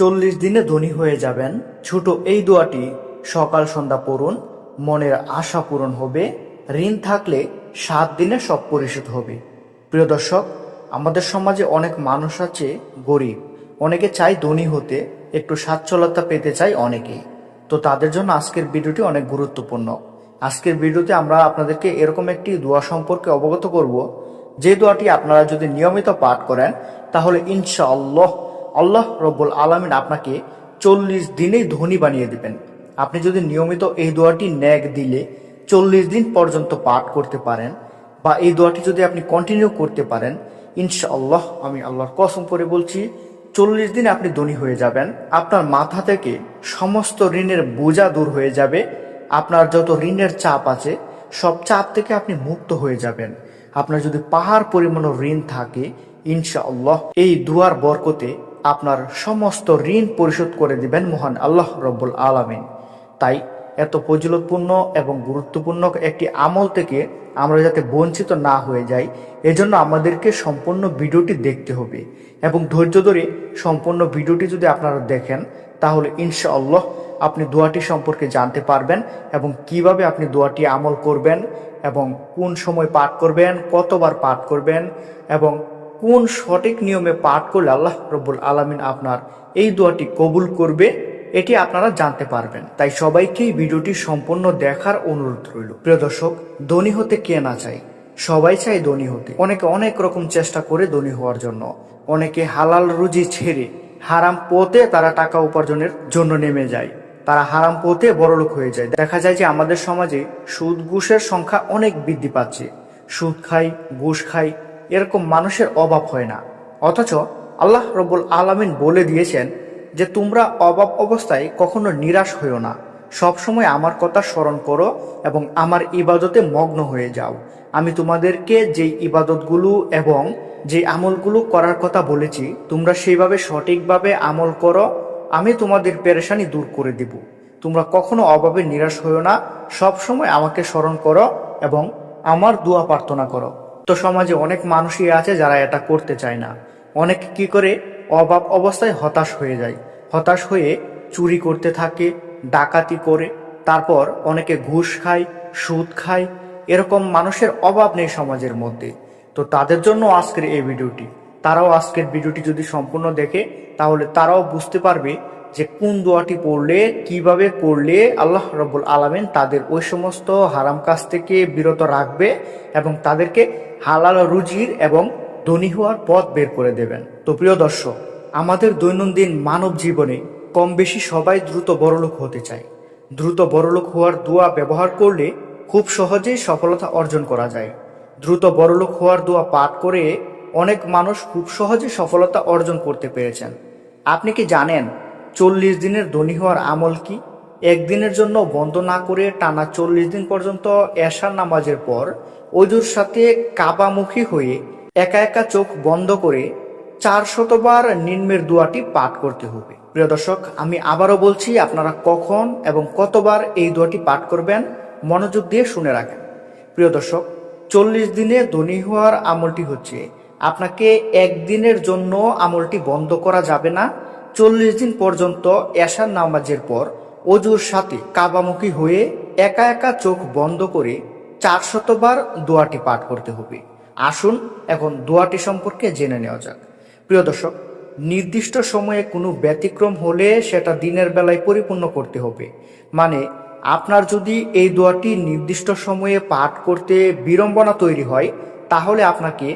চল্লিশ দিনে ধনী হয়ে যাবেন। ছোট এই দোয়াটি সকাল সন্ধ্যা পড়ুন। মনের আশা পূরণ হবে। ঋণ থাকলে সাত দিনে সব পরিশোধ হবে। প্রিয় দর্শক, আমাদের সমাজে অনেক মানুষ আছে গরিব। অনেকে চাই ধনী হতে, একটু সচ্ছলতা পেতে চাই অনেকে। তো তাদের জন্য আজকের ভিডিওটি অনেক গুরুত্বপূর্ণ। আজকের ভিডিওতে আমরা আপনাদেরকে এরকম একটি দোয়া সম্পর্কে অবগত করব। যে দোয়াটি আপনারা যদি নিয়মিত পাঠ করেন, তাহলে ইনশাআল্লাহ আল্লাহ রব্বুল আলমিন আপনাকে চল্লিশ দিনেই ধনী বানিয়ে দিবেন। আপনি যদি নিয়মিত এই দোয়াটি ন্যাক দিলে চল্লিশ দিন পর্যন্ত পাঠ করতে পারেন বা এই দোয়াটি যদি আপনি কন্টিনিউ করতে পারেন, ইনশাআল্লাহ আমি আল্লাহর কসম করে বলছি, চল্লিশ দিন আপনি ধনী হয়ে যাবেন। আপনার মাথা থেকে সমস্ত ঋণের বোঝা দূর হয়ে যাবে। আপনার যত ঋণের চাপ আছে, সব চাপ থেকে আপনি মুক্ত হয়ে যাবেন। আপনার যদি পাহাড় পরিমাণ ঋণ থাকে, ইনশাআল্লাহ এই দুয়ার বরকতে আপনার সমস্ত ঋণ পরিশোধ করে দিবেন মহান আল্লাহ রব্বুল আলামিন। তাই এত ফজিলতপূর্ণ এবং গুরুত্বপূর্ণ একটি আমল থেকে আমরা যাতে বঞ্চিত না হয়ে যাই, এজন্য আমাদেরকে সম্পূর্ণ ভিডিওটি দেখতে হবে এবং ধৈর্য ধরে সম্পূর্ণ ভিডিওটি যদি আপনারা দেখেন, তাহলে ইনশাআল্লাহ আপনি দোয়াটি সম্পর্কে জানতে পারবেন এবং কীভাবে আপনি দোয়াটি আমল করবেন এবং কোন সময় পাঠ করবেন, কতবার পাঠ করবেন এবং কোন সঠিক নিয়মে পাঠ করলে আল্লাহ রব্বুল আলমিন আপনার এই দোয়াটি কবুল করবে, এটি আপনারা জানতে পারবেন। তাই সবাইকে এই ভিডিওটি সম্পূর্ণ দেখার অনুরোধ রইল। প্রিয় দর্শক, ধনী হতে কে না চাই সবাই চাই ধনী হতে। অনেকে অনেক রকম চেষ্টা করে ধনী হওয়ার জন্য। অনেকে হালাল রুজি ছেড়ে হারাম পথে তারা টাকা উপার্জনের জন্য নেমে যায়। তারা হারাম পথে বড়লোক হয়ে যায়। দেখা যায় যে আমাদের সমাজে সুদ, ঘুষের সংখ্যা অনেক বৃদ্ধি পাচ্ছে। সুদ খাই, ঘুষ খাই এরকম মানুষের অভাব হয় না। অথচ আল্লাহ রব্বুল আলামিন বলে দিয়েছেন যে, তোমরা অভাব অবস্থায় কখনো নিরাশ হইও না। সব সময় আমার কথা স্মরণ করো এবং আমার ইবাদতে মগ্ন হয়ে যাও। আমি তোমাদেরকে যেই ইবাদতগুলো এবং যে আমলগুলো করার কথা বলেছি, তোমরা সেইভাবে সঠিকভাবে আমল করো। আমি তোমাদের পেরেশানি দূর করে দেব। তোমরা কখনো অভাবে নিরাশ হইও না। সব সময় আমাকে স্মরণ করো এবং আমার দোয়া প্রার্থনা করো। সমাজে অনেক মানুষই আছে যারা এটা করতে চায় না। অনেক কি করে? অভাব অবস্থায় হতাশ হয়ে যায়। হতাশ হয়ে চুরি করতে থাকে, ডাকাতি করে, তারপর অনেকে ঘুষ খায়, সুদ খায়। এরকম মানুষের অভাব নেই সমাজের মধ্যে। তো তাদের জন্য আজকের এই ভিডিওটি। তারাও আজকের ভিডিওটি যদি সম্পূর্ণ দেখে, তাহলে তারাও বুঝতে পারবে যে কোন দোয়াটি পড়লে, কীভাবে করলে আল্লাহ রব্বুল আলমিন তাদের ওই সমস্ত হারাম কাজ থেকে বিরত রাখবে এবং তাদেরকে হালাল রুজির এবং ধনী হওয়ার পথ বের করে দেবেন। তো প্রিয় দর্শক, আমাদের দৈনন্দিন মানব জীবনে কম বেশি সবাই দ্রুত বড়লোক হতে চায়। দ্রুত বড়লোক হওয়ার দোয়া ব্যবহার করলে খুব সহজেই সফলতা অর্জন করা যায়। দ্রুত বড়লোক হওয়ার দোয়া পাঠ করে অনেক মানুষ খুব সহজে সফলতা অর্জন করতে পেরেছেন। আপনি কি জানেন চল্লিশ দিনের ধনী হওয়ার আমল কি? একদিনের জন্য বন্ধ না করে টানা চল্লিশ দিন পর্যন্ত এশার নামাজের পর অজুর সাথে কাবামুখী হয়ে একা একা চোখ বন্ধ করে চার শতবার নিম্নের দোয়াটি পাঠ করতে হবে। প্রিয় দর্শক, আমি আবারও বলছি, আপনারা কখন এবং কতবার এই দোয়াটি পাঠ করবেন মনোযোগ দিয়ে শুনে রাখেন। প্রিয় দর্শক, চল্লিশ দিনে ধনী হওয়ার আমলটি হচ্ছে, আপনাকে একদিনের জন্য আমলটি বন্ধ করা যাবে না। চল্লিশ দিন পর্যন্ত এশার নামাজের পর অজুর সাথে কাবামুখী হয়ে একা একা চোখ বন্ধ করে চার শতবার দোয়াটি পাঠ করতে হবে। আসুন এখন দোয়াটি সম্পর্কে জেনে নেওয়া যাক। প্রিয় দর্শক, নির্দিষ্ট সময়ে কোনো ব্যতিক্রম হলে সেটা দিনের বেলায় পরিপূর্ণ করতে হবে। মানে আপনার যদি এই দোয়াটি নির্দিষ্ট সময়ে পাঠ করতে বিড়ম্বনা তৈরি হয়, তাহলে আপনাকে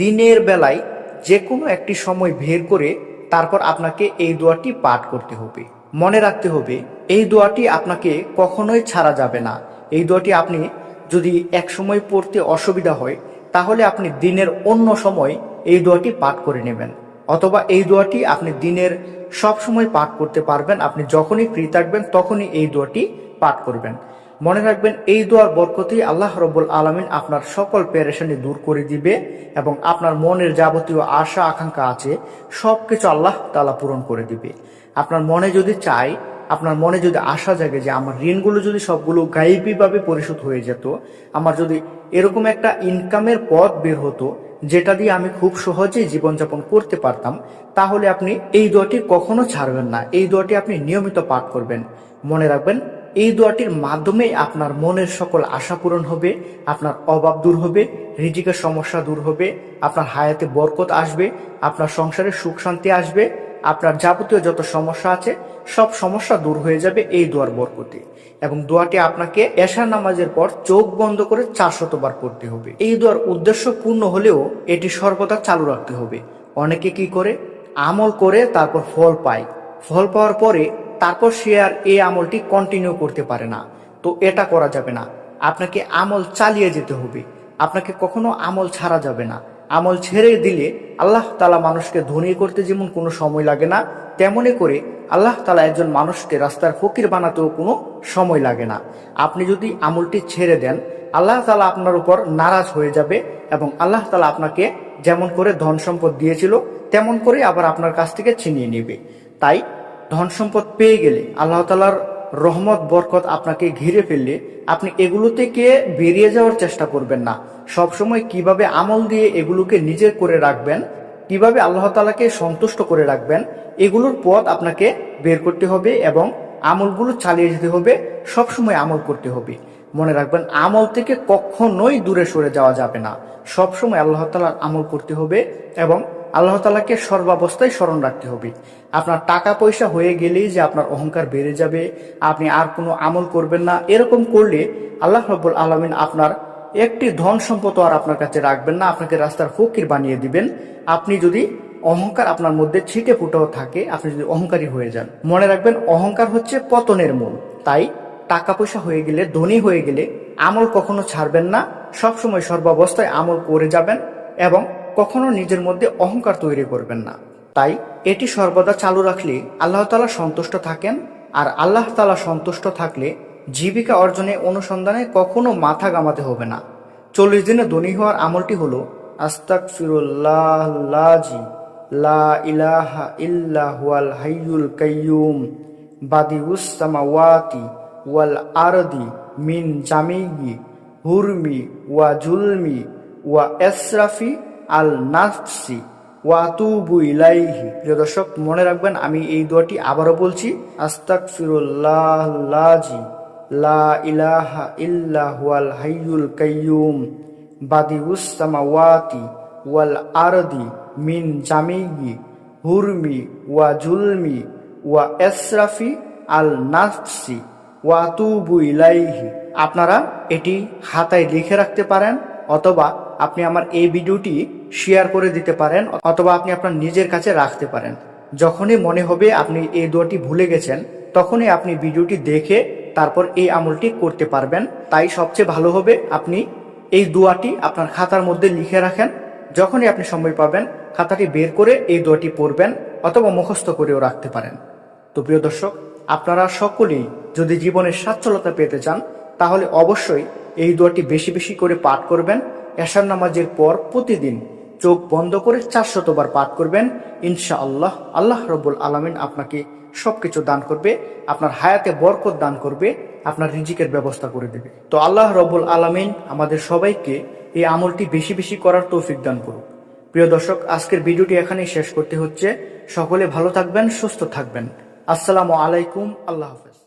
দিনের বেলায় যে কোনো একটি সময় বের করে তারপর আপনাকে এই দোয়াটি পাঠ করতে হবে। মনে রাখতে হবে, এই দোয়াটি আপনাকে কখনোই ছাড়া যাবে না। এই দোয়াটি আপনি যদি এক সময় পড়তে অসুবিধা হয়, তাহলে আপনি দিনের অন্য সময় এই দোয়াটি পাঠ করে নেবেন। অথবা এই দোয়াটি আপনি দিনের সব সময় পাঠ করতে পারবেন, আপনি যখনই ফ্রি থাকবেন, তখনই এই দোয়াটি পাঠ করবেন। মনে রাখবেন, এই দোয়ার বরকতেই আল্লাহ রব্বুল আলমিন আপনার সকল পেরেশানি দূর করে দিবে এবং আপনার মনের যাবতীয় আশা, আকাঙ্ক্ষা আছে সব কিছু আল্লাহ তালা পূরণ করে দিবে। আপনার মনে যদি চাই আপনার মনে যদি আশা জাগে যে আমার ঋণগুলো যদি সবগুলো গাইবীভাবে পরিশোধ হয়ে যেত, আমার যদি এরকম একটা ইনকামের পথ বের হতো, যেটা দিয়ে আমি খুব সহজেই জীবনযাপন করতে পারতাম, তাহলে আপনি এই দোয়াটি কখনো ছাড়বেন না। এই দোয়াটি আপনি নিয়মিত পাঠ করবেন। মনে রাখবেন, এই দোয়াটির মাধ্যমে আপনার মনের সকল আশা পূরণ হবে, আপনার অভাব দূর হবে, রিজিকের সমস্যা দূর হবে, আপনার হায়াতে বরকত আসবে, আপনার সংসারে সুখ শান্তি আসবে আপনার যাবতীয় যত সমস্যা আছে, সব সমস্যা দূর হয়ে যাবে এই দোয়ার বরকতে। এবং দোয়াটি আপনাকে এশার নামাজের পর চোখ বন্ধ করে চার শতবার পড়তে হবে। এই দোয়ার উদ্দেশ্য পূর্ণ হলেও এটি সর্বদা চালু রাখতে হবে। অনেকে কি করে? আমল করে তারপর ফল পায়। ফল পাওয়ার পরে তারপর সে আর এই আমলটি কন্টিনিউ করতে পারে না। তো এটা করা যাবে না। আপনাকে আমল চালিয়ে যেতে হবে। আপনাকে কখনো আমল ছাড়া যাবে না। আমল ছেড়ে দিলে আল্লাহ তালা মানুষকে ধনী করতে যেমন কোনো সময় লাগে না, তেমনি করে আল্লাহ তালা একজন মানুষকে রাস্তার ফকির বানাতেও কোনো সময় লাগে না। আপনি যদি আমলটি ছেড়ে দেন, আল্লাহ তালা আপনার উপর নারাজ হয়ে যাবে এবং আল্লাহ তালা আপনাকে যেমন করে ধন সম্পদ দিয়েছিল, তেমন করে আবার আপনার কাছ থেকে ছিনিয়ে নেবে। তাই ধন সম্পদ পেয়ে গেলে আল্লাহ তালার রহমত, বরকত আপনাকে ঘিরে ফেললে আপনি এগুলো থেকে বেরিয়ে যাওয়ার চেষ্টা করবেন না। সবসময় কীভাবে আমল দিয়ে এগুলোকে নিজে করে রাখবেন, কীভাবে আল্লাহ তালাকে সন্তুষ্ট করে রাখবেন, এগুলোর পথ আপনাকে বের করতে হবে এবং আমলগুলো চালিয়ে যেতে হবে, সবসময় আমল করতে হবে। মনে রাখবেন, আমল থেকে কখনোই দূরে সরে যাওয়া যাবে না। সবসময় আল্লাহ তালার আমল করতে হবে এবং আল্লাহ তালাকে সর্বাবস্থায় স্মরণ রাখতে হবে। আপনার টাকা পয়সা হয়ে গেলেই যে আপনার অহংকার বেড়ে যাবে, আপনি আর কোনো আমল করবেন না। এরকম করলে আল্লাহ রব্বুল আলমিন আপনার একটি ধন সম্পদ আর আপনার কাছে রাখবেন না, আপনাকে রাস্তার ফকির বানিয়ে দিবেন। আপনি যদি অহংকার আপনার মধ্যে ছিটে ফুটাও থাকে, আপনি যদি অহংকারী হয়ে যান। মনে রাখবেন, অহংকার হচ্ছে পতনের মূল। তাই টাকা পয়সা হয়ে গেলে, ধনী হয়ে গেলে আমল কখনো ছাড়বেন না। সবসময় সর্বাবস্থায় আমল করে যাবেন এবং কখনো নিজের মধ্যে অহংকার তৈরি করবেন না। তাই এটি সর্বদা চালু রাখলে আল্লাহ তালা সন্তুষ্ট থাকেন আর আল্লাহ তালা সন্তুষ্ট থাকলে জীবিকা অর্জনে অনুসন্ধানে কখনো মাথা গামাতে হবে না। চল্লিশ দিনে ধনী হওয়ার আমলটি হলো আস্তাক ফিরুল্লাহ লা ইলাহা ইল্লা হুয়াল হাইয়ুল কাইয়ুম, বাদিউস সামাওয়াতি ওয়াল আরদি মিন জামিগি হুরমি ওয়া জুলমি ওয়া এসরাফি আল নাফসি ওয়া তুবু ইলাইহি। প্রিয় দর্শক, মনে রাখবেন, আমি এই দোয়াটি আবারও বলছি আস্তাক ফিরুল্লাহ লা ইলাহা ইল্লা হুয়াল হাইয়ুল কাইয়ুম, বাদিউস সামাওয়াতি ওয়াল আরদি মিন জামিগি হুরমি ওয়া জুলমি ওয়া এসরাফি আল নাফসি ওয়া তুবু ইলাইহি। আপনারা এটি হাতায় লিখে রাখতে পারেন, অথবা আপনি আমার এই ভিডিওটি শেয়ার করে দিতে পারেন অথবা আপনি আপনার নিজের কাছে রাখতে পারেন। যখনই মনে হবে আপনি এই দোয়াটি ভুলে গেছেন, তখনই আপনি ভিডিওটি দেখে তারপর এই আমলটি করতে পারবেন। তাই সবচেয়ে ভালো হবে আপনি এই দোয়াটি আপনার খাতার মধ্যে লিখে রাখেন। যখনই আপনি সময় পাবেন, খাতাটি বের করে এই দোয়াটি পড়বেন অথবা মুখস্থ করেও রাখতে পারেন। তো প্রিয় দর্শক, আপনারা সকলেই যদি জীবনের সচ্ছলতা পেতে চান, তাহলে অবশ্যই এই দোয়াটি বেশি বেশি করে পাঠ করবেন। এশার নামাজের পর প্রতিদিন চোখ বন্ধ করে চারশতবার পাঠ করবেন। ইনশা আল্লাহ আল্লাহ রব্বুল আলমিন আপনাকে সবকিছু দান করবে, আপনার হায়াতে বরকত দান করবে, আপনার রিজিকের ব্যবস্থা করে দেবে। তো আল্লাহ রব্বুল আলমিন আমাদের সবাইকে এই আমলটি বেশি বেশি করার তৌফিক দান করুক। প্রিয় দর্শক, আজকের ভিডিওটি এখানেই শেষ করতে হচ্ছে। সকলে ভালো থাকবেন, সুস্থ থাকবেন। আসসালামু আলাইকুম, আল্লাহ হাফেজ।